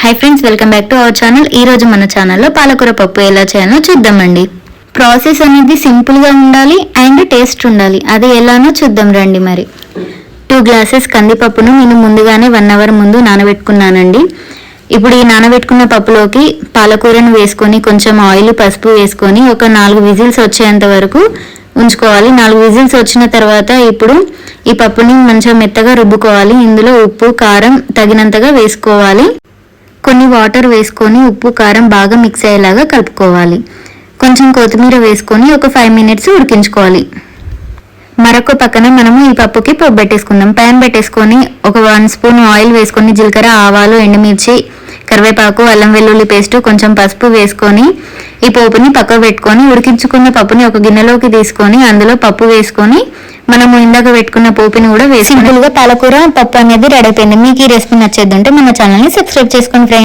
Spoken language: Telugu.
Hi friends welcome back to our channel ఈ రోజు మన ఛానల్లో పాలకూర పప్పు ఎలా చేయాలో చూద్దామండి. ప్రాసెస్ అనేది సింపుల్గా ఉండాలి అండ్ టేస్ట్ ఉండాలి. అది ఎలానో చూద్దాం రండి మరి. టూ గ్లాసెస్ కందిపప్పును నేను ముందుగానే వన్ అవర్ ముందు నానబెట్టుకున్నానండి. ఇప్పుడు ఈ నానబెట్టుకున్న పప్పులోకి పాలకూరను వేసుకొని కొంచెం ఆయిల్ పసుపు వేసుకొని ఒక నాలుగు విజిల్స్ వచ్చేంత వరకు ఉంచుకోవాలి. నాలుగు విజిల్స్ వచ్చిన తర్వాత ఇప్పుడు ఈ పప్పుని మంచిగా మెత్తగా రుబ్బుకోవాలి. ఇందులో ఉప్పు కారం తగినంతగా వేసుకోవాలి. వాటర్ వేసుకొని ఉప్పు కారం బాగా మిక్స్ అయ్యేలాగా కలుపుకోవాలి. కొంచెం కొత్తిమీర వేసుకొని ఒక ఫైవ్ మినిట్స్ ఉడికించుకోవాలి. మరొక పక్కన మనము ఈ పప్పుకి పప్పు పెట్టేసుకుందాం. ప్యాన్ పెట్టేసుకొని ఒక వన్ స్పూన్ ఆయిల్ వేసుకొని జీలకర్ర ఆవాలు ఎండుమిర్చి కరివేపాకు అల్లం వెల్లుల్లి పేస్ట్ కొంచెం పసుపు వేసుకొని ఈ పోపుని పక్కకు పెట్టుకొని ఉడికించుకున్న పప్పుని ఒక గిన్నెలోకి తీసుకొని అందులో పప్పు వేసుకొని మనము ఇందాక పెట్టుకున్న పోపుని కూడా వేసి సింపుల్ పాలకూర పప్పు అనేది రెడీ అయిపోయింది. మీకు ఈ రెసిపీ నచ్చేది ఉంటే మన ఛానల్ని సబ్స్క్రైబ్ చేసుకోండి ఫ్రెండ్స్